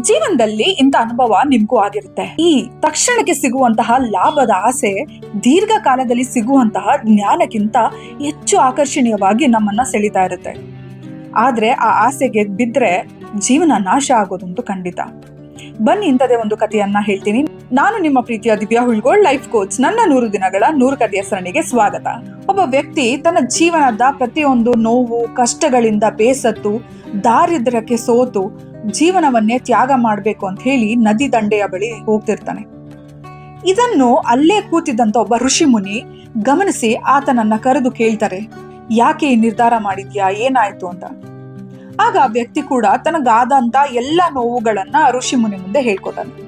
ಜೀವನದಲ್ಲಿ ಇಂಥ ಅನುಭವ ನಿಮ್ಗೂ ಆಗಿರುತ್ತೆ. ಈ ತಕ್ಷಣಕ್ಕೆ ಸಿಗುವಂತಹ ಲಾಭದ ಆಸೆ ದೀರ್ಘಕಾಲದಲ್ಲಿ ಸಿಗುವಂತಹ ಜ್ಞಾನಕ್ಕಿಂತ ಹೆಚ್ಚು ಆಕರ್ಷಣೀಯವಾಗಿ ನಮ್ಮನ್ನ ಸೆಳಿತಾ ಇರುತ್ತೆ. ಆದ್ರೆ ಆ ಆಸೆಗೆ ಬಿದ್ರೆ ಜೀವನ ನಾಶ ಆಗೋದಂತೂ ಖಂಡಿತ. ಬನ್ನಿ ಇಂಥದೇ ಒಂದು ಕಥೆಯನ್ನ ಹೇಳ್ತೀನಿ. ನಾನು ನಿಮ್ಮ ಪ್ರೀತಿಯ ದಿವ್ಯಾ ಹುಳ್ಗೋಳ್, ಲೈಫ್ ಕೋಚ್, ನನ್ನ ನೂರು ದಿನಗಳ ನೂರು ಕಥೆಯ ಸರಣಿಗೆ ಸ್ವಾಗತ. ಒಬ್ಬ ವ್ಯಕ್ತಿ ತನ್ನ ಜೀವನದ ಪ್ರತಿಯೊಂದು ನೋವು, ಕಷ್ಟಗಳಿಂದ ಬೇಸತ್ತು, ದಾರಿದ್ರ್ಯಕ್ಕೆ ಸೋತು ಜೀವನವನ್ನೇ ತ್ಯಾಗ ಮಾಡಬೇಕು ಅಂತ ಹೇಳಿ ನದಿ ದಂಡೆಯ ಬಳಿ ಹೋಗ್ತಿರ್ತಾನೆ. ಇದನ್ನು ಅಲ್ಲೇ ಕೂತಿದ್ದಂತ ಒಬ್ಬ ಋಷಿ ಮುನಿ ಗಮನಿಸಿ ಆತನನ್ನ ಕರೆದು ಕೇಳ್ತಾರೆ, ಯಾಕೆ ಈ ನಿರ್ಧಾರ ಮಾಡಿದ್ಯಾ? ಏನಾಯ್ತು ಅಂತ? ಆಗ ಆ ವ್ಯಕ್ತಿ ಕೂಡ ತನಗಾದಂತ ಎಲ್ಲ ನೋವುಗಳನ್ನ ಋಷಿ ಮುನಿ ಮುಂದೆ ಹೇಳ್ಕೊತಾನೆ.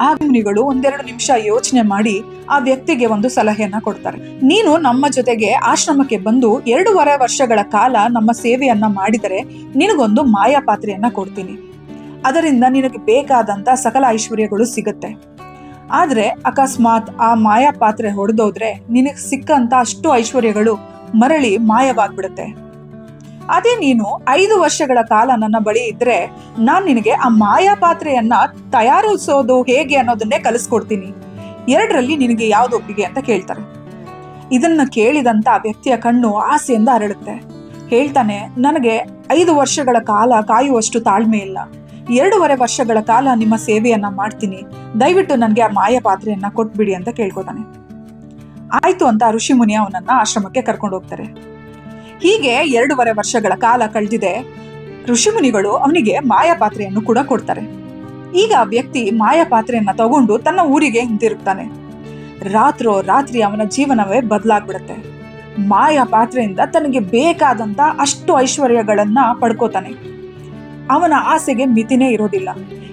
ಆ ಮುನಿಗಳು ಒಂದೆರಡು ನಿಮಿಷ ಯೋಚನೆ ಮಾಡಿ ಆ ವ್ಯಕ್ತಿಗೆ ಒಂದು ಸಲಹೆಯನ್ನ ಕೊಡ್ತಾರೆ. ನೀನು ನಮ್ಮ ಜೊತೆಗೆ ಆಶ್ರಮಕ್ಕೆ ಬಂದು ಎರಡೂವರೆ ವರ್ಷಗಳ ಕಾಲ ನಮ್ಮ ಸೇವೆಯನ್ನ ಮಾಡಿದರೆ ನಿನಗೊಂದು ಮಾಯಾ ಪಾತ್ರೆಯನ್ನ ಕೊಡ್ತೀನಿ. ಅದರಿಂದ ನಿನಗೆ ಬೇಕಾದಂತ ಸಕಲ ಐಶ್ವರ್ಯಗಳು ಸಿಗುತ್ತೆ. ಆದರೆ ಅಕಸ್ಮಾತ್ ಆ ಮಾಯಾ ಪಾತ್ರೆ ಹೊಡೆದೋದ್ರೆ ನಿನಗೆ ಸಿಕ್ಕಂತ ಅಷ್ಟು ಐಶ್ವರ್ಯಗಳು ಮರಳಿ ಮಾಯವಾಗ್ಬಿಡುತ್ತೆ. ಅದೇ ನೀನು ಐದು ವರ್ಷಗಳ ಕಾಲ ನನ್ನ ಬಳಿ ಇದ್ರೆ ನಾನ್ ನಿನಗೆ ಆ ಮಾಯಾ ಪಾತ್ರೆಯನ್ನ ತಯಾರಿಸೋದು ಹೇಗೆ ಅನ್ನೋದನ್ನೇ ಕಲಿಸ್ಕೊಡ್ತೀನಿ. ಎರಡರಲ್ಲಿ ನಿನಗೆ ಯಾವ್ದು ಒಪ್ಪಿಗೆ ಅಂತ ಕೇಳ್ತಾರೆ. ಇದನ್ನ ಕೇಳಿದಂತ ವ್ಯಕ್ತಿಯ ಕಣ್ಣು ಆಸೆಯಿಂದ ಅರಳುತ್ತೆ. ಹೇಳ್ತಾನೆ, ನನಗೆ ಐದು ವರ್ಷಗಳ ಕಾಲ ಕಾಯುವಷ್ಟು ತಾಳ್ಮೆ ಇಲ್ಲ. ಎರಡೂವರೆ ವರ್ಷಗಳ ಕಾಲ ನಿಮ್ಮ ಸೇವೆಯನ್ನ ಮಾಡ್ತೀನಿ. ದಯವಿಟ್ಟು ನನಗೆ ಆ ಮಾಯ ಪಾತ್ರೆಯನ್ನ ಕೊಟ್ಬಿಡಿ ಅಂತ ಕೇಳ್ಕೊತಾನೆ. ಆಯ್ತು ಅಂತ ಋಷಿ ಮುನಿ ಅವನನ್ನ ಆಶ್ರಮಕ್ಕೆ ಕರ್ಕೊಂಡು ಹೋಗ್ತಾರೆ ಹೀಗೆ ಎರಡೂವರೆ ವರ್ಷಗಳ ಕಾಲ ಕಳೆದಿದೆ. ಋಷಿಮುನಿಗಳು ಅವನಿಗೆ ಮಾಯಾ ಪಾತ್ರೆಯನ್ನು ಕೂಡ ಕೊಡ್ತಾರೆ. ಈಗ ವ್ಯಕ್ತಿ ಮಾಯಾ ಪಾತ್ರೆಯನ್ನ ತಗೊಂಡು ತನ್ನ ಊರಿಗೆ ಹಿಂದಿರುಗ್ತಾನೆ. ರಾತ್ರೋ ರಾತ್ರಿ ಅವನ ಜೀವನವೇ ಬದಲಾಗ್ಬಿಡುತ್ತೆ. ಮಾಯಾ ಪಾತ್ರೆಯಿಂದ ತನಗೆ ಬೇಕಾದಂತ ಅಷ್ಟು ಐಶ್ವರ್ಯಗಳನ್ನ ಪಡ್ಕೋತಾನೆ. ಅವನ ಆಸೆಗೆ ಮಿತಿನೇ ಇರೋದಿಲ್ಲ.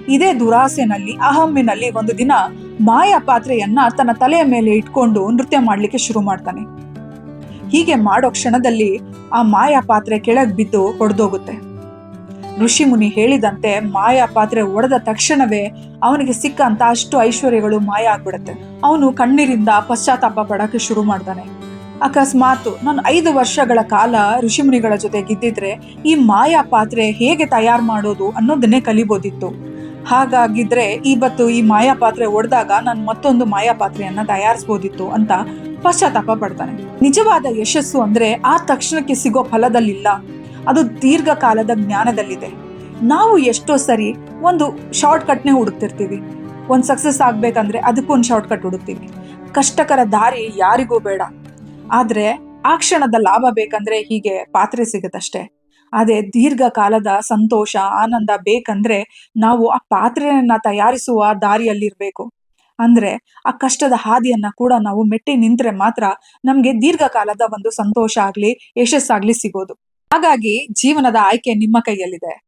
ಇದೇ ದುರಾಸೆನಲ್ಲಿ ಅಹಮ್ಮಿನಲ್ಲಿ ಒಂದು ದಿನ ಮಾಯಾ ಪಾತ್ರೆಯನ್ನ ತನ್ನ ತಲೆಯ ಮೇಲೆ ಇಟ್ಕೊಂಡು ನೃತ್ಯ ಮಾಡಲಿಕ್ಕೆ ಶುರು ಮಾಡ್ತಾನೆ. ಹೀಗೆ ಮಾಡೋ ಕ್ಷಣದಲ್ಲಿ ಆ ಮಾಯಾ ಪಾತ್ರೆ ಕೆಳಗೆ ಬಿದ್ದು ಹೊಡೆದೋಗುತ್ತೆ ಋಷಿ ಮುನಿ ಹೇಳಿದಂತೆ ಮಾಯಾ ಪಾತ್ರೆ ಒಡೆದ ತಕ್ಷಣವೇ ಅವನಿಗೆ ಸಿಕ್ಕಂತ ಅಷ್ಟು ಐಶ್ವರ್ಯಗಳು ಮಾಯ ಆಗ್ಬಿಡುತ್ತೆ. ಅವನು ಕಣ್ಣೀರಿಂದ ಪಶ್ಚಾತ್ತಾಪ ಪಡಕ್ಕೆ ಶುರು ಮಾಡ್ತಾನೆ ಅಕಸ್ಮಾತ್ ನಾನು ಐದು ವರ್ಷಗಳ ಕಾಲ ಋಷಿಮುನಿಗಳ ಜೊತೆ ಗಿದ್ದಿದ್ರೆ ಈ ಮಾಯಾ ಪಾತ್ರೆ ಹೇಗೆ ತಯಾರು ಮಾಡೋದು ಅನ್ನೋದನ್ನೇ ಕಲಿಬೋದಿತ್ತು. ಹಾಗಾಗಿದ್ರೆ ಇವತ್ತು ಈ ಮಾಯಾ ಪಾತ್ರೆ ಒಡೆದಾಗ ನಾನು ಮತ್ತೊಂದು ಮಾಯಾ ಪಾತ್ರೆಯನ್ನ ತಯಾರಿಸ್ಬೋದಿತ್ತು ಅಂತ ಪಶ್ಚಾತ್ತಾಪ ಪಡ್ತಾನೆ ನಿಜವಾದ ಯಶಸ್ಸು ಅಂದ್ರೆ ಆ ತಕ್ಷಣಕ್ಕೆ ಸಿಗೋ ಫಲದಲ್ಲಿಲ್ಲ. ಅದು ದೀರ್ಘಕಾಲದ ಜ್ಞಾನದಲ್ಲಿದೆ. ನಾವು ಎಷ್ಟೋ ಸರಿ ಒಂದು ಶಾರ್ಟ್ ಕಟ್ನೆ ಹುಡುಕ್ತಿರ್ತೀವಿ. ಒಂದು ಸಕ್ಸಸ್ ಆಗ್ಬೇಕಂದ್ರೆ ಅದಕ್ಕೂ ಒಂದು ಶಾರ್ಟ್ ಕಟ್ ಹುಡುಕ್ತೀವಿ. ಕಷ್ಟಕರ ದಾರಿ ಯಾರಿಗೂ ಬೇಡ. ಆದ್ರೆ ಆ ಕ್ಷಣದ ಲಾಭ ಬೇಕಂದ್ರೆ ಹೀಗೆ ಪಾತ್ರೆ ಸಿಗುತ್ತಷ್ಟೇ. ಅದೇ ದೀರ್ಘಕಾಲದ ಸಂತೋಷ, ಆನಂದ ಬೇಕಂದ್ರೆ ನಾವು ಆ ಪಾತ್ರೆಯನ್ನ ತಯಾರಿಸುವ ದಾರಿಯಲ್ಲಿರ್ಬೇಕು. ಅಂದ್ರೆ ಆ ಕಷ್ಟದ ಹಾದಿಯನ್ನ ಕೂಡ ನಾವು ಮೆಟ್ಟಿ ನಿಂತ್ರೆ ಮಾತ್ರ ನಮ್ಗೆ ದೀರ್ಘಕಾಲದ ಒಂದು ಸಂತೋಷ ಆಗ್ಲಿ, ಯಶಸ್ಸಾಗ್ಲಿ ಸಿಗೋದು. ಹಾಗಾಗಿ ಜೀವನದ ಆಯ್ಕೆ ನಿಮ್ಮ ಕೈಯಲ್ಲಿದೆ.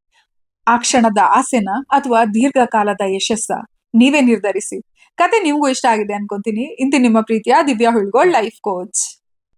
ಆ ಕ್ಷಣದ ಆಸೆನ ಅಥವಾ ದೀರ್ಘಕಾಲದ ಯಶಸ್ಸ ನೀವೇ ನಿರ್ಧರಿಸಿ. ಕತೆ ನಿಮ್ಗೂ ಇಷ್ಟ ಆಗಿದೆ ಅನ್ಕೊಂತೀನಿ. ಇಂತಿ ನಿಮ್ಮ ಪ್ರೀತಿಯ ದಿವ್ಯಾ ಹುಳ್ಗೋಳ್ ಲೈಫ್ ಕೋಚ್.